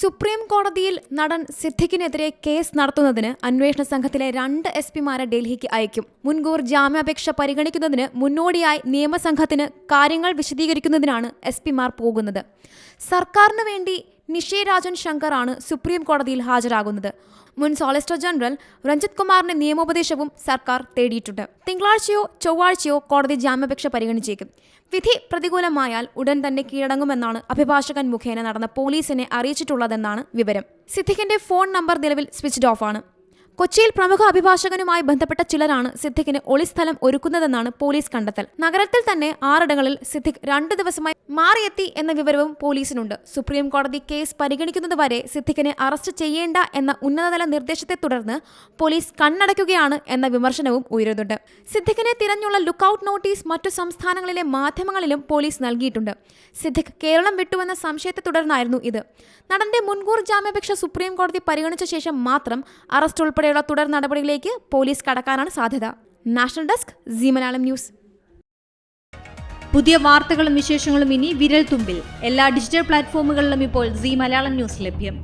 Supreme കോടതിയിൽ നടൻ സിദ്ദിഖിനെതിരെ case നടത്തുന്നതിന് അന്വേഷണ സംഘത്തിലെ രണ്ട് എസ് പിമാരെ ഡൽഹിക്ക് അയക്കും. മുൻകൂർ ജാമ്യാപേക്ഷ പരിഗണിക്കുന്നതിന് മുന്നോടിയായി നിയമസംഘത്തിന് കാര്യങ്ങൾ വിശദീകരിക്കുന്നതിനാണ് എസ് പിമാർ പോകുന്നത്. സർക്കാരിന് വേണ്ടി നിഷേ രാജൻ ശങ്കറാണ് സുപ്രീം കോടതിയിൽ ഹാജരാകുന്നത്. മുൻ സോളിസിറ്റർ ജനറൽ രഞ്ജിത് കുമാറിന്റെ നിയമോപദേശവും സർക്കാർ തേടിയിട്ടുണ്ട്. തിങ്കളാഴ്ചയോ ചൊവ്വാഴ്ചയോ കോടതി ജാമ്യപേക്ഷ പരിഗണിച്ചേക്കും. വിധി പ്രതികൂലമായാൽ ഉടൻ തന്നെ കീഴടങ്ങുമെന്നാണ് അഭിഭാഷകൻ മുഖേന നടന്ന പോലീസിനെ അറിയിച്ചിട്ടുള്ളതെന്നാണ് വിവരം. സിദ്ദിഖിന്റെ ഫോൺ നമ്പർ നിലവിൽ സ്വിച്ച്ഡ് ഓഫ് ആണ് കൊച്ചിയിൽ പ്രമുഖ അഭിഭാഷകനുമായി ബന്ധപ്പെട്ട ചിലരാണ് സിദ്ദിഖിന് ഒളിസ്ഥലം ഒരുക്കുന്നതെന്നാണ് പോലീസ് കണ്ടെത്തൽ. നഗരത്തിൽ തന്നെ ആറിടങ്ങളിൽ സിദ്ദിഖ് രണ്ടു ദിവസമായി മാറിയെത്തി എന്ന വിവരവും പോലീസിനുണ്ട്. സുപ്രീം കോടതി കേസ് പരിഗണിക്കുന്നതുവരെ സിദ്ദിഖിനെ അറസ്റ്റ് ചെയ്യേണ്ട എന്ന ഉന്നതതല നിർദ്ദേശത്തെ തുടർന്ന് പോലീസ് കണ്ണടയ്ക്കുകയാണ് എന്ന വിമർശനവും ഉയരുന്നുണ്ട്. സിദ്ദിഖിനെ തിരഞ്ഞുള്ള ലുക്കൌട്ട് നോട്ടീസ് മറ്റു സംസ്ഥാനങ്ങളിലെ മാധ്യമങ്ങളിലും പോലീസ് നൽകിയിട്ടുണ്ട്. സിദ്ദിഖ് കേരളം വിട്ടുവെന്ന സംശയത്തെ തുടർന്നായിരുന്നു ഇത്. നടന്റെ മുൻകൂർ ജാമ്യാപേക്ഷ സുപ്രീം കോടതി പരിഗണിച്ച ശേഷം മാത്രം അറസ്റ്റ് ഉൾപ്പെടെയുള്ള തുടർ നടപടികളിലേക്ക് പോലീസ് കടക്കാനാണ് സാധ്യത. National desk Malayalam news. പുതിയ വാർത്തകളും വിശേഷങ്ങളും ഇനി വിരൽ തുമ്പിൽ എല്ലാ ഡിജിറ്റൽ പ്ലാറ്റ്ഫോമുകളിലും ഇപ്പോൾ സി മലയാളം ന്യൂസ് ലഭ്യം.